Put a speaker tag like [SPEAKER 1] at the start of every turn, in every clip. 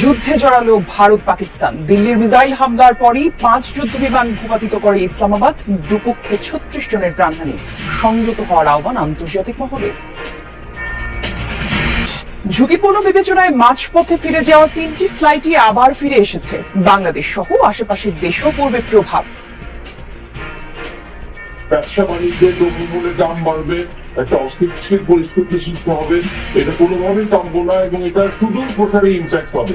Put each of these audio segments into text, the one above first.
[SPEAKER 1] যুদ্ধে জড়ালো ভারত পাকিস্তান। দিল্লির মিসাইল হামলার পরই পাঁচ যুদ্ধ বিমান ভূপাতিত করে ইসলামাবাদ, দুপক্ষে ছত্রিশ জনের প্রাণহানি। সংযত হওয়ার আহ্বান আন্তর্জাতিক মহলের ঝুঁকিপূর্ণ বিবেচনায় মাঝপথে ফিরে যাওয়া তিনটি ফ্লাইটই আবার ফিরে এসেছে। বাংলাদেশ সহ আশেপাশের দেশও পড়বে প্রভাব।
[SPEAKER 2] ব্যবসা বাণিজ্যের দ্রব্যমূল্যের দাম বাড়বে। একটা অস্থিতিশীল পরিস্থিতি সৃষ্টি হবে। এটা কোনোভাবেই কাম্য না এবং এটা শুধু প্রসারে ইনফ্যাক্ট হবে।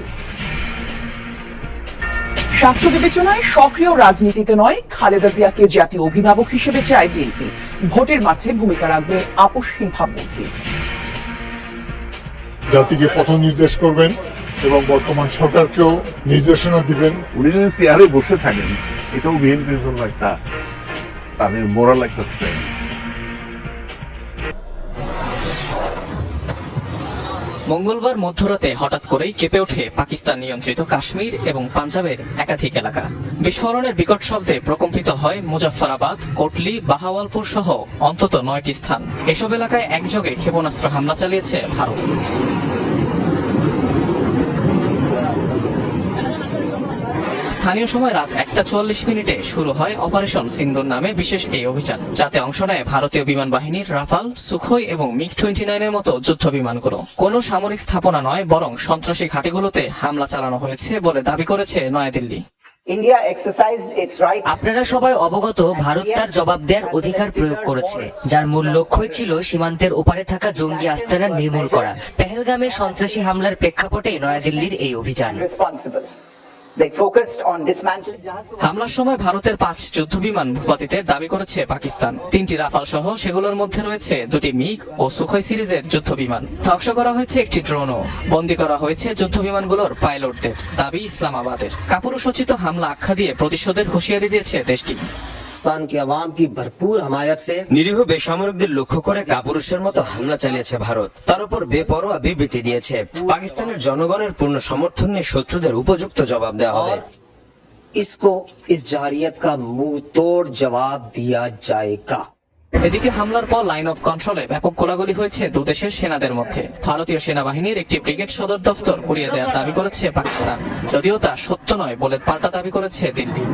[SPEAKER 1] স্বাস্থ্য বিবেচনায় সক্রিয় রাজনীতিতে নয় খালেদা জিয়াকে জাতীয় অভিভাবক হিসেবে চায় বিএনপি। ভোটের মাঠে ভূমিকা রাখবে আপসহীন ভাবমূর্তি।
[SPEAKER 3] জাতিকে পথ নির্দেশ করবেন এবং বর্তমান সরকারকেও নির্দেশনা দিবেন।
[SPEAKER 4] উনি যদি চেয়ারে বসে থাকেন এটাও বিএনপির জন্য একটা তাদের মোরাল একটা স্ট্রেংথ
[SPEAKER 5] মঙ্গলবার মধ্যরাতে হঠাৎ করেই কেঁপে ওঠে পাকিস্তান নিয়ন্ত্রিত কাশ্মীর এবং পাঞ্জাবের একাধিক এলাকা। বিস্ফোরণের বিকট শব্দে প্রকম্পিত হয় মুজাফফরাবাদ, কোটলি, বাহাওয়ালপুর সহ অন্তত নয়টি স্থান। এসব এলাকায় একযোগে ক্ষেপণাস্ত্র হামলা চালিয়েছে ভারত। স্থানীয় সময় রাত একটা চুয়াল্লিশ মিনিটে শুরু হয় অপারেশন সিন্দুর নামে বিশেষ এই অভিযান যাতে অংশ নেয় ভারতীয় বিমান বাহিনীর রাফাল সুখোই এবং মিগ টোয়েন্টি নাইনের মতো যুদ্ধ বিমানগুলো। কোনো সামরিক স্থাপনা নয় বরং সন্ত্রাসী ঘাঁটিগুলোতে হামলা চালানো হয়েছে বলে দাবি করেছে নয়াদিল্লি।
[SPEAKER 6] আপনারা সবাই অবগত ভারত তার জবাব দেওয়ার অধিকার প্রয়োগ করেছে যার মূল লক্ষ্যই ছিল সীমান্তের ওপারে থাকা জঙ্গি আস্তানা নির্মূল করা। পেহেলগামের সন্ত্রাসী হামলার প্রেক্ষাপটে নয়াদিল্লির এই অভিযান।
[SPEAKER 5] হামলার সময় ভারতের পাঁচ যুদ্ধ বিমান ভূপাতিতে দাবি করেছে পাকিস্তান। তিনটি রাফাল সহ সেগুলোর মধ্যে রয়েছে দুটি মিগ ও সুখয় সিরিজের যুদ্ধ বিমান ধ্বংস করা হয়েছে একটি ড্রোনও। বন্দী করা হয়েছে যুদ্ধ বিমানগুলোর পাইলটদের। দাবি ইসলামাবাদের। কাপুরুষোচিত হামলা আখ্যা দিয়ে প্রতিশোধের হুঁশিয়ারি দিয়েছে দেশটি।
[SPEAKER 7] পাকিস্তান কি আওয়াম কি ভরপুর হামায়াত সে নিরীহ বেসামরিকদের লক্ষ্য করে কাপুরুষের মতো হামলা চালিয়েছে ভারত তার উপর বেপরোয়া বিবৃতি দিয়েছে পাকিস্তানের জনগণের পূর্ণ সমর্থন নিয়ে শত্রুদের উপযুক্ত জবাব দেওয়া হবে
[SPEAKER 8] इसको इस जारियत का मुंह तोड़ जवाब दिया जाएगा
[SPEAKER 5] এদিকে হামলার পর লাইন অফ কন্ট্রোলে ব্যাপক গোলাগুলি হয়েছে দুদেশের সেনাদের মধ্যে ভারতীয় সেনাবাহিনীর একটি ব্রিগেড সদর দফতর পুড়িয়ে দেওয়ার দাবি করেছে পাকিস্তান যদিও তা সত্য নয় বলে পাল্টা দাবি করেছে দিল্লি